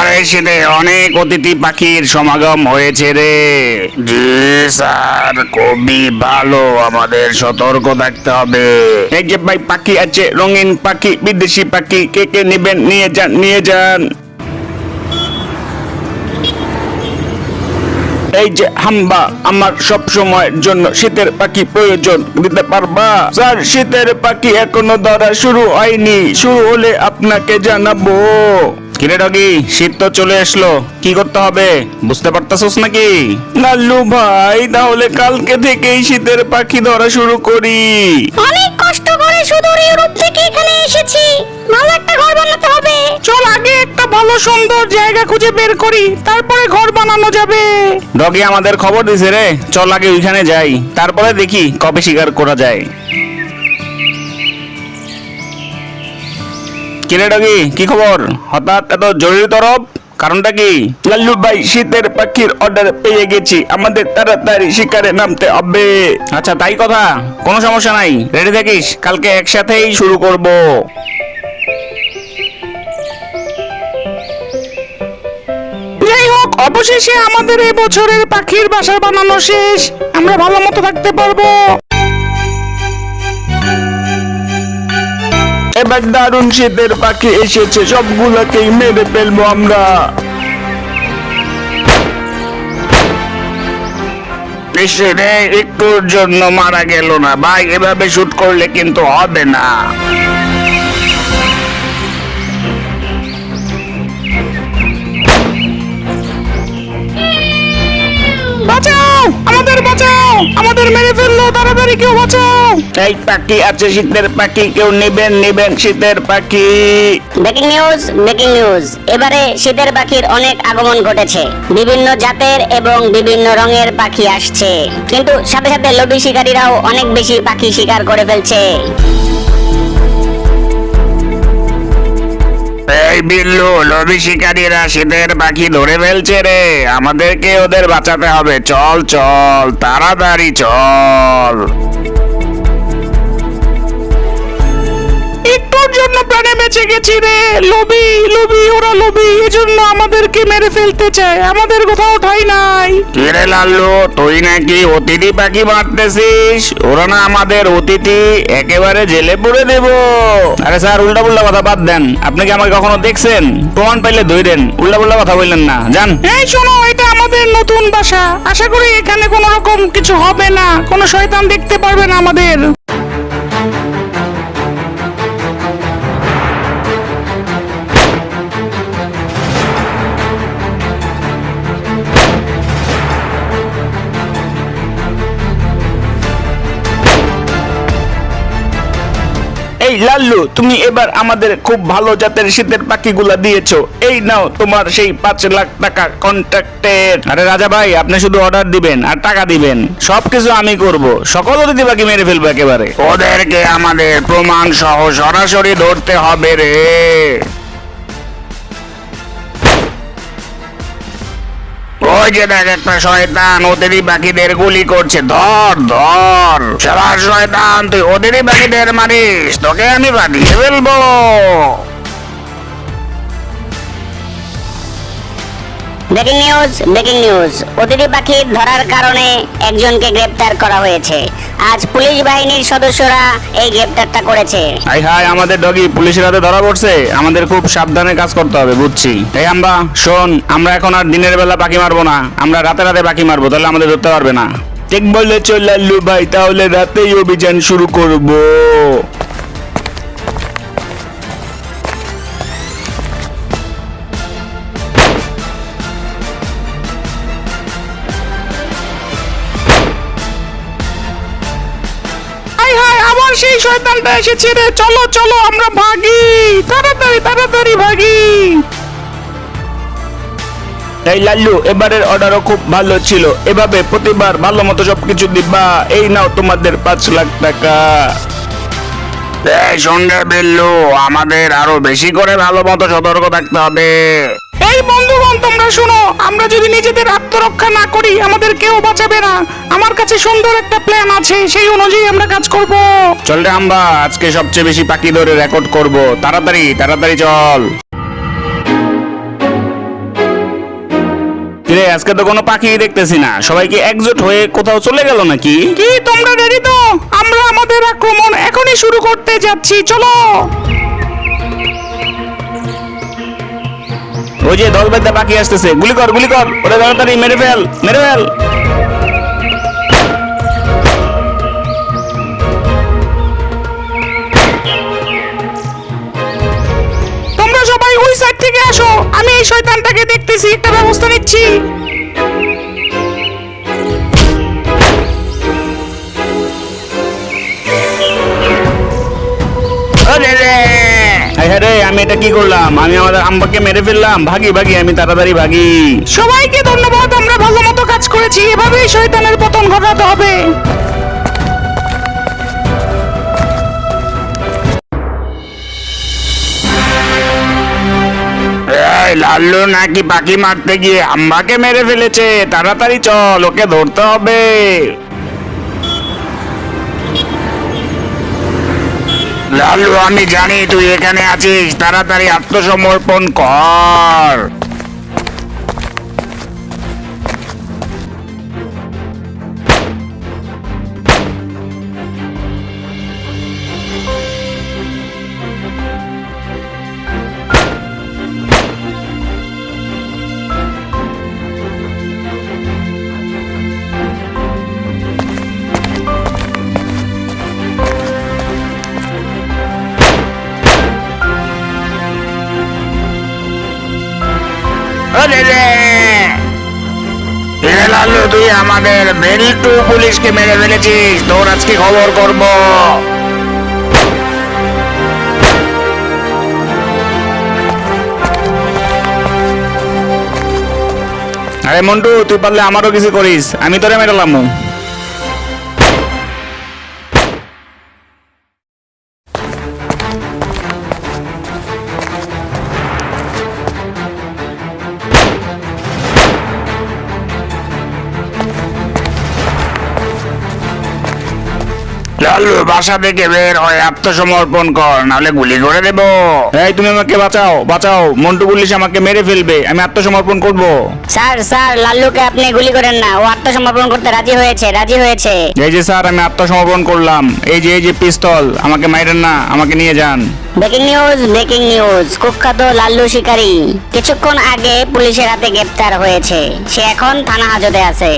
এবারে শীতে অনেক অতিথি পাখির সমাগম হয়েছে রে। জি স্যার খুবই ভালো আমাদের সতর্ক থাকতে হবে। এই যে ভাই পাখি আছে রঙিন পাখি বিদেশি পাখি কে কে নেবেন নিয়ে যান নিয়ে যান। এই যে হাম্বা আমার সব সময়ের জন্য শীতের পাখি প্রয়োজন দিতে পারবা? স্যার শীতের পাখি এখনও ধরা শুরু হয়নি শুরু হলে আপনাকে জানাব। কিরে ডগি শীত তো চলে আসলো কি করতে হবে? বুঝতে পারতাছস নাকি? লাল্লু ভাই তাহলে কালকে থেকেই শীতের পাখি ধরা শুরু করি। অনেক কষ্ট করে সুদূর ইউরোপ থেকে এখানে এসেছি। ভালো একটা ঘর বানাতে হবে। চল আগে একটা ভালো সুন্দর জায়গা খুঁজে বের করি তারপরে ঘর বানানো যাবে। ডগি আমাদের খবর দিছে রে চল আগে ওইখানে যাই তারপরে দেখি কবে শিকার করা যায়। কিরে ডগি কি খবর? হঠাৎ এত জরুরি তরফ কারণটা কি? লাল্লু ভাই শীতের পাখির অর্ডার পেয়ে গেছি। আমাদের তাড়াতাড়ি শিকারে নামতে হবে। আচ্ছা তাই কথা? কোনো সমস্যা নাই। রেডি থাকিস? কালকে একসাথেই শুরু করব। যাই হোক অবশেষে আমাদের এই বছরের পাখির বাসা বানানো শেষ। আমরা ভালো মতো থাকতে পারব। এবার দারুণ শীতের পাখি এসেছে সবগুলোকেই মেরে ফেলব আমরা। রে একটুর জন্য মারা গেল না। ভাই এভাবে শুট করলে কিন্তু হবে না। বাঁচাও! আমাদের বাঁচাও! আমাদের মেরে ফেলল তাড়াতাড়ি কেউ বাঁচাও! এই পাখি আছে শীতের পাখি কেউ নেবেন নেবেন শীতের পাখি। ব্রেকিং নিউজ ব্রেকিং নিউজ এবারে শীতের পাখির অনেক আগমন ঘটেছে। বিভিন্ন জাতের এবং বিভিন্ন রঙের পাখি আসছে। কিন্তু সাথে সাথে লোভী শিকারীরাও অনেক বেশি পাখি শিকার করে ফেলছে। এই বিল্লু লবি শিকারীরা শীতের পাখি ধরে ফেলছে রে। আমাদেরকে ওদের বাঁচাতে হবে। চল চল তাড়াতাড়ি চল। একটুর জন্য প্রাণে বেঁচে গেছি রে। লোভি লোভি ওরা লোভি এজন্য আমাদেরকে মেরে ফেলতে চায়। আমাদের কোথাও ঠাই নাই। কিরে লাল্লু তুই নাকি অতিথি পাখি মারতেছিস ওরা না আমাদের অতিথি একেবারে জেলে পুরে দেব। আরে স্যার উল্টা পুল্টা কথা বাদ দেন। আপনি কি আমাকে কখনো দেখছেন? প্রমাণ পাইলে ধইরেন উল্টা পুল্টা কথা বললেন না। জান এই শোনো এটা আমাদের নতুন বাসা। আশা করি এখানে কোনো রকম কিছু হবে না। কোনো শয়তান দেখতে পারবে না আমাদের। এই লাল্লু, তুমি এবার আমাদের খুব ভালো জাতের শীতের পাখিগুলা দিয়েছ। এই নাও তোমার সেই পাঁচ লাখ টাকা কন্ট্রাক্টের আরে রাজা ভাই, আপনি শুধু অর্ডার দিবেন আর টাকা দিবেন। সবকিছু আমি করব। সকল অতিথি পাখি মেরে ফেলব একেবারে। ওদেরকে আমাদের প্রমাণ সহ সরাসরি ধরতে হবে রে। ওই যে দেখ একটা শয়তান, ওদেরই বাকিদের গুলি করছে। ধর ধর, সারা শয়তান, তুই ওদেরই বাকিদের মারিস, তোকে আমি বাঁধিয়ে ফেলব। Breaking news breaking news. অতিথি পাখি ধরার কারণে একজনকে গ্রেপ্তার করা হয়েছে। আজ পুলিশ বাহিনীর সদস্যরা এই গ্রেপ্তারটা করেছে। হাই হাই, আমাদের ডগি, পুলিশের হাতে ধরা পড়ছে। আমাদের খুব সাবধানে কাজ করতে হবে, বুঝছি। এই আমরা শোন, আমরা এখন আর দিনের বেলা পাখি মারবো না। আমরা রাতে রাতে পাখি মারবো, তাহলে আমাদের ধরতে পারবে না। ঠিক বললে চল লাল্লু ভাই, তাহলে রাতেই অভিযান শুরু করব। আবার সেই শয়তানটা এসেছে রে। চলো চলো আমরা ভাগি। তাড়াতাড়ি তাড়াতাড়ি ভাগি। এই লাল্লু এবারের অর্ডারও খুব ভালো ছিল। এভাবে প্রতিবার ভালো মতো সবকিছু দিবা। এই নাও তোমাদের পাঁচ লাখ টাকা। এই সন্ধ্যা বিল্লু আমাদের আরও বেশি করে ভালো মতো সতর্ক থাকতে হবে। এই বন্ধুগণ তোমরা শোনো আমরা যদি নিজেদের আত্মরক্ষা না করি আমাদের কেউ বাঁচাবে না। আমার কাছে সুন্দর একটা প্ল্যান আছে সেই অনুযায়ী আমরা কাজ করব। চল রে আম্বা আজকে সবচেয়ে বেশি পাখি ধরে রেকর্ড করব। তাড়াতাড়ি তাড়াতাড়ি চল। আজকে তো কোনো পাখি দেখতেছি না। সবাই কি একজোট হয়ে কোথাও চলে গেল নাকি? কি তোমরা রেডি তো? আমরা আমাদের আক্রমণ এখনই শুরু করতে যাচ্ছি চলো। ওই যে দল বেঁধে বাকি আসতেছে। গুলি কর গুলি কর। ওরে তাড়াতাড়ি, মেরে ফেল মেরে ফেল। তোমরা সবাই ওই সাইড থেকে আসো। আমি এই শয়তানটাকে দেখতেছি, একটা ব্যবস্থা নিচ্ছি। হায় রে, আমি এটা কি করলাম? আমি আমাদের আম্বাকে মেরে ফেললাম। ভাগি ভাগি আমি তাড়াতাড়ি ভাগি। সবাইকে ধন্যবাদ আমরা ভালো মতো কাজ করেছি। এভাবেই শয়তানের পতন ঘটাতে হবে। এই লাল্লু নাকি পাখি মারতে গিয়ে আম্বাকে মেরে ফেলেছে? তাড়াতাড়ি চল ওকে ধরতে হবে। লাল্লু আমি জানি তুই এখানে আছিস। তাড়াতাড়ি আত্মসমর্পণ কর। লাল্লু তুই আমাদের পুলিশকে মেরে ফেলেছিস। তোর আজকে খবর করব। আরে মন্টু, তুই পারলে আমারও কিছু করিস। আমি তোরে মেরালাম লাল্লু বাসা থেকে বের হয়ে আত্মসমর্পণ কর নাহলে গুলি করে দেব। এই তুমি আমাকে বাঁচাও বাঁচাও। মন্টু পুলিশ আমাকে মেরে ফেলবে আমি আত্মসমর্পণ করব। স্যার স্যার লাল্লুকে আপনি গুলি করেন না ও আত্মসমর্পণ করতে রাজি হয়েছে রাজি হয়েছে। এই যে স্যার আমি আত্মসমর্পণ করলাম। এই যে এই যে পিস্তল আমাকে মাইরেন না আমাকে নিয়ে যান। ব্রেকিং নিউজ ব্রেকিং নিউজ কুখ্যাত লাল্লু শিকারী। কিছুক্ষণ আগে পুলিশের হাতে গ্রেপ্তার হয়েছে সে এখন থানা হাজতে আছে।